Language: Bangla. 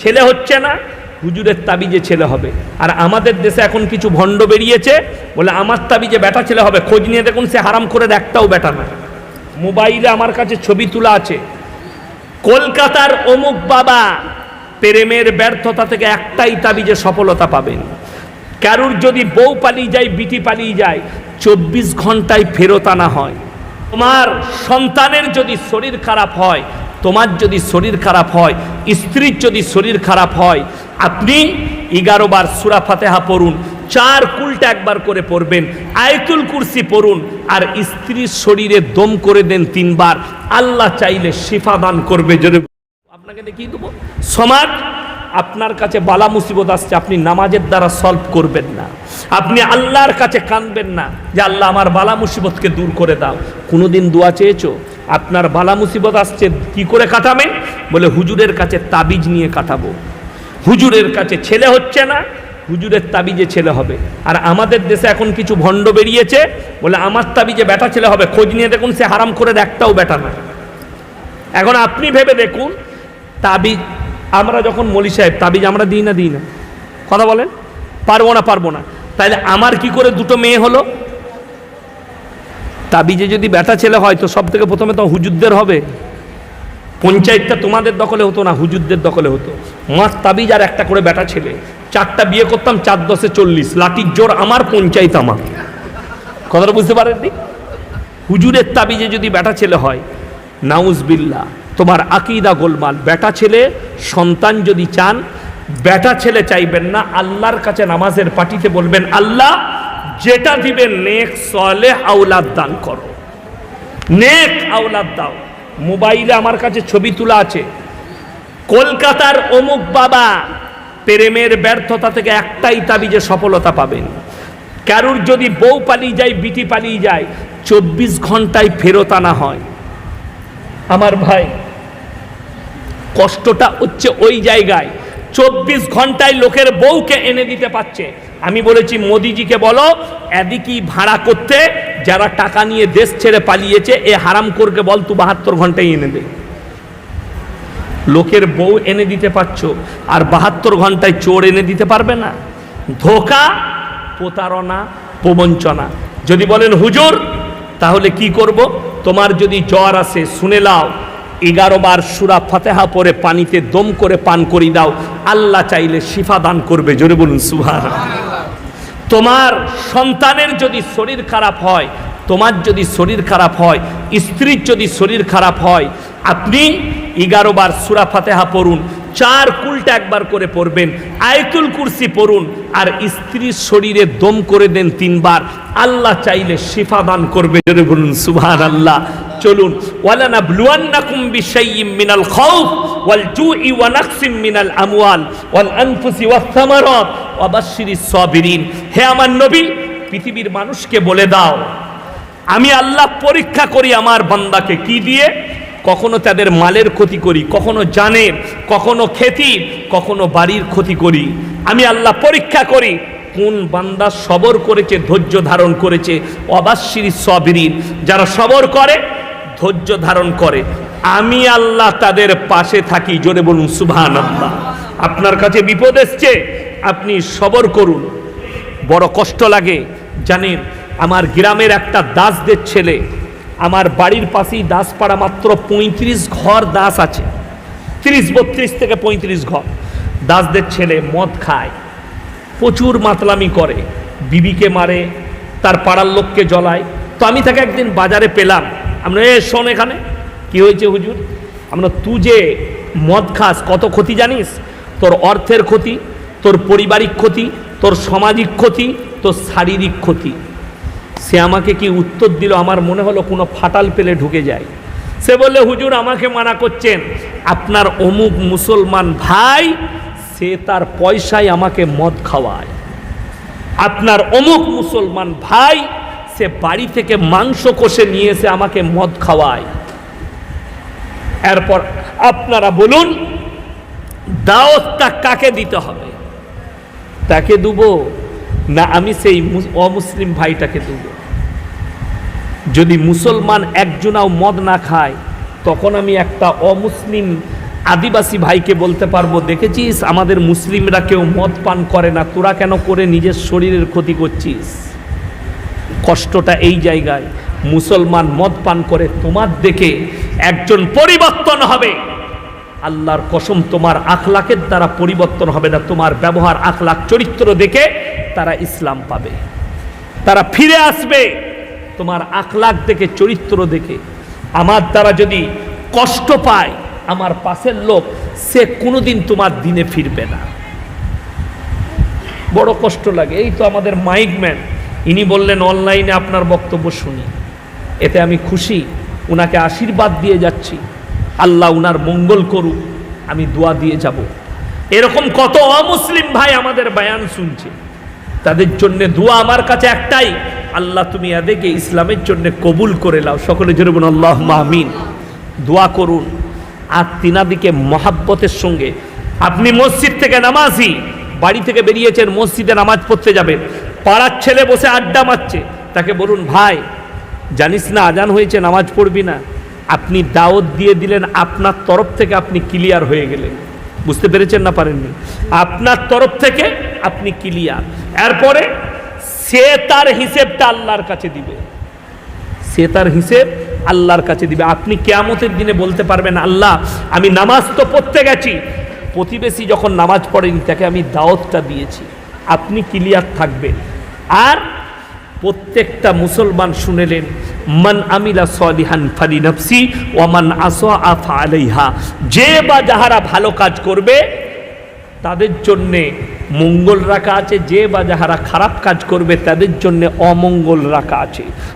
ছেলে হচ্ছে না, হুজুরের তাবিজে ছেলে হবে। আর আমাদের দেশে এখন কিছু ভণ্ড বেরিয়েছে, বলে আমার তাবিজে ব্যাটা ছেলে হবে, খোঁজ নিয়ে দেখুন সে হারাম করে একটাও বেটা না। মোবাইলে আমার কাছে ছবি তোলা আছে, কলকাতার অমুক বাবা প্রেমের ব্যর্থতা থেকে একটাই তাবিজে সফলতা পাবেন। কারুর যদি বউ পালিয়ে যায়, বিটি পালিয়ে যায়, চব্বিশ ঘন্টায় ফেরত আনা হয়। তোমার সন্তানের যদি শরীর খারাপ হয় তোমার যদি শরীর খারাপ হয়, স্ত্রীর যদি শরীর খারাপ হয়, আপনি এগারো বার সুরা ফাতেহা পড়ুন, চার কুলটা একবার করে পড়বেন, আয়তুল কুরসি পড়ুন, আর স্ত্রীর শরীরে দম করে দেন তিনবার, আল্লাহ চাইলে শিফা দান করবে যদি। আপনাকে দেখিয়ে দেবো, সমাজ, আপনার কাছে বালা মুসিবত আসছে, আপনি নামাজের দ্বারা সলভ করবেন না। আপনি আল্লাহর কাছে কানবেন না, যে আল্লাহ আমার বালা মুসিবতকে দূর করে দাও। কোনোদিন দোয়া চেয়েছো? আপনার বালা মুসিবত আসছে, কি করে কাটাবেন? বলে হুজুরের কাছে তাবিজ নিয়ে কাটাবো। হুজুরের কাছে ছেলে হচ্ছে না, হুজুরের তাবিজে ছেলে হবে। আর আমাদের দেশে এখন কিছু ভণ্ড বেরিয়েছে, বলে আমার তাবিজে বেটা ছেলে হবে, খোঁজ নিয়ে দেখুন সে হারাম করে একটাও বেটা না। এখন আপনি ভেবে দেখুন, তাবিজ, আমরা যখন মলি সাহেব, তাবিজ আমরা দিই না দিই না। কথা বলেন? পারব না পারব না। তাহলে আমার কি করে দুটো মেয়ে হলো? তাবিজে যদি বেটা ছেলে হয় তো সব থেকে প্রথমে তো হুজুরদের হবে। পঞ্চায়েতটা তোমাদের দখলে হতো না, হুজুরদের দখলে হতো। মাছ তাবিজ আর একটা করে বেটা ছেলে। চারটা বিয়ে করতাম, চার দশে চল্লিশ। লাঠির জোর আমার, পঞ্চায়েত আমার। কথাটা বুঝতে পারেননি? হুজুরের তাবিজে যদি ব্যাটা ছেলে হয় নাউজবিল্লা তোমার আকিদা গোলমাল। বেটা ছেলে, সন্তান যদি চান ব্যাটা ছেলে চাইবেন না, আল্লাহর কাছে নামাজের পাটিতে বলবেন, আল্লাহ যেটা দিবেন নেক সলে আউলাদ দান করো। নেক আউলাদ দাও। মোবাইলে আমার কাছে ছবি তোলা আছে। কলকাতার অমুক বাবা প্রেমের ব্যর্থতা থেকে একটাই তাবি যে সফলতা পাবেন। কারুর যদি বউ পালিয়ে যায়, বিটি পালিয়ে যায়, চব্বিশ ঘন্টায় ফেরত আনা হয়। আমার ভাই, কষ্টটা হচ্ছে ওই জায়গায়। চব্বিশ ঘন্টায় লোকের বউকে এনে দিতে পারছে। আমি বলেছি, মোদিজিকে বলো, এদিকেই ভাড়া করতে, যারা টাকা নিয়ে দেশ ছেড়ে পালিয়েছে, এ হারাম করকে বল, তু বাহাত্তর ঘন্টায় এনে দে। লোকের বউ এনে দিতে পারছ, আর বাহাত্তর ঘন্টায় চোর এনে দিতে পারবে না। ধোকা, প্রতারণা, প্রবঞ্চনা। যদি বলেন, হুজুর, তাহলে কি করব? তোমার যদি জ্বর আসে, শুনে লাও এগারো বার সুরা ফাতেহা পরে পানিতে দম করে পান করি দাও। আল্লাহ চাইলে শিফা দান করবে। জোরে বলুন সুহান তোমার সন্তানের যদি শরীর খারাপ হয়, তোমার যদি শরীর খারাপ হয়, স্ত্রীর যদি শরীর খারাপ হয়, আপনি এগারো বার সুরা ফাতেহা পড়ুন। চার কুলটা একবার করে পড়বেন, আয়তুল কুরসি পড়ুন, আর স্ত্রীর শরীরে দম করে দেন তিনবার। আল্লাহ চাইলে শিফা দান করবে, জোরে বলুন সুবহান আল্লাহ চলুন ওয়ালানা ব্লুয়ান্নাকুম বিশাইয়্যিম মিনাল খাউফ ওয়াল জুই ওয়া নাকসিম মিনাল আমওয়াল ওয়াল আনফুসি ওয়াস সামারাত ওয়া বাশশিরিস সাবিরিন। হে আমার নবী, পৃথিবীর মানুষকে বলে দাও, আমি আল্লাহ পরীক্ষা করি আমার বান্দাকে কি দিয়ে? কখনো তাদের মালের ক্ষতি করি, কখনো জানের কখনো খেতির কখনো বাড়ির ক্ষতি করি। আমি আল্লাহ পরীক্ষা করি, কোন বান্দা সবর করেছে, ধৈর্য ধারণ করেছে অবাশ্রী সবিরিন যারা সবর করে, ধৈর্য ধারণ করে। আমি আল্লাহ তাদের পাশে থাকি, জোরে বলুন সুভান আল্লাহ আপনার কাছে বিপদ এসছে, আপনি সবর করুন। বড় কষ্ট লাগে। জানেন, আমার গ্রামের একটা দাসদের ছেলে আমার বাড়ির পাশেই দাসপাড়া মাত্র পঁয়ত্রিশ ঘর দাস আছে। তিরিশ, বত্রিশ থেকে পঁয়ত্রিশ ঘর। দাসদের ছেলে মদ খায়, প্রচুর মাতলামি করে, বিবিকে মারে, তার পাড়ার লোককে জ্বলায়। তো আমি তাকে একদিন বাজারে পেলাম। আমরা, এ, শোন এখানে। কি হয়েছে হুজুর? আমরা, তুই যে মদ খাস, কত ক্ষতি জানিস? তোর অর্থের ক্ষতি, তোর পারিবারিক ক্ষতি, তোর সামাজিক ক্ষতি, তোর শারীরিক ক্ষতি। সে আমাকে কি উত্তর দিল? আমার মনে হলো কোনো ফাটাল পেলে ঢুকে যায়। সে বললে, হুজুর, আমাকে মানা করছেন। আপনার অমুক মুসলমান ভাই, সে তার পয়সায় আমাকে মদ খাওয়ায়। আপনার অমুক মুসলমান ভাই, সে বাড়ি থেকে মাংস কষে নিয়ে এসে আমাকে মদ খাওয়ায়। এরপর আপনারা বলুন, দাওয়াতটা কাকে দিতে হবে? তাকে দেবো। না, আমি সেই অমুসলিম ভাইটাকে দেব যদি মুসলমান একজনাও মদ না খায়, তখন আমি একটা অমুসলিম আদিবাসী ভাইকে বলতে পারব, দেখেছিস, আমাদের মুসলিমরা কেউ মদ পান করে না, তোরা কেন করে নিজের শরীরের ক্ষতি করছিস? কষ্টটা এই জায়গায়, মুসলমান মদ পান করে তোমার দেখে একজন পরিবর্তন হবে। আল্লাহর কসম, তোমার আখলাকের দ্বারা পরিবর্তন হবে না, তোমার ব্যবহার, আখলাক, চরিত্র দেখে তারা ইসলাম পাবে। তারা ফিরে আসবে তোমার আখলাক দেখে, চরিত্র দেখে। আমার দ্বারা যদি কষ্ট পায় আমার পাশের লোক, সে কোনোদিন তোমার দিনে ফিরবে না। বড় কষ্ট লাগে। এই তো আমাদের মাইক ম্যান। ইনি বললেন, অনলাইনে আপনার বক্তব্য শুনি। এতে আমি খুশি। উনাকে আশীর্বাদ দিয়ে যাচ্ছি। আল্লাহ উনার মঙ্গল করুক। আমি দোয়া দিয়ে যাব। এরকম কত অমুসলিম ভাই আমাদের বায়ান শুনছে। তাদের জন্য দোয়া আমার কাছে একটাই, আল্লাহ তুমি এদেরকে ইসলামের জন্য কবুল করে লাও সকলে জোরে বলুন আল্লাহ মাহমিন দোয়া করুন। আর তিনাদিকে মহাব্বতের সঙ্গে। আপনি মসজিদ থেকে নামাজি, বাড়ি থেকে বেরিয়েছেন, মসজিদে নামাজ পড়তে যাবেন পাড়ার ছেলে বসে আড্ডা মারছে। তাকে বলুন, ভাই, জানিস না, আজান হয়েছে, নামাজ পড়বি না। আপনি দাওয়াত দিয়ে দিলেন, আপনার তরফ থেকে আপনি ক্লিয়ার হয়ে গেলেন। বুঝতে পেরেছেন না পারেননি? আপনার তরফ থেকে আপনি ক্লিয়ার এরপরে সে তার হিসেবটা আল্লাহর কাছে দিবে। সে তার হিসেব আল্লাহর কাছে দিবে। আপনি কেয়ামতের দিনে বলতে পারবেন, আল্লাহ, আমি নামাজ তো পড়তে গেছি। প্রতিবেশী যখন নামাজ পড়েনি, তাকে আমি দাওয়াতটা দিয়েছি। আপনি ক্লিয়ার থাকবেন। আর প্রত্যেকটা মুসলমান শুনেলেন, মান আমিলা সলিহান ফালি নফসি ওয়ামান আসা আফা আলাইহা। যে বা যাহারা ভালো কাজ করবে, তাদের জন্যে মঙ্গল রাখা আছে। যে বা যাহারা খারাপ কাজ করবে, তাদের জন্যে অমঙ্গল রাখা আছে।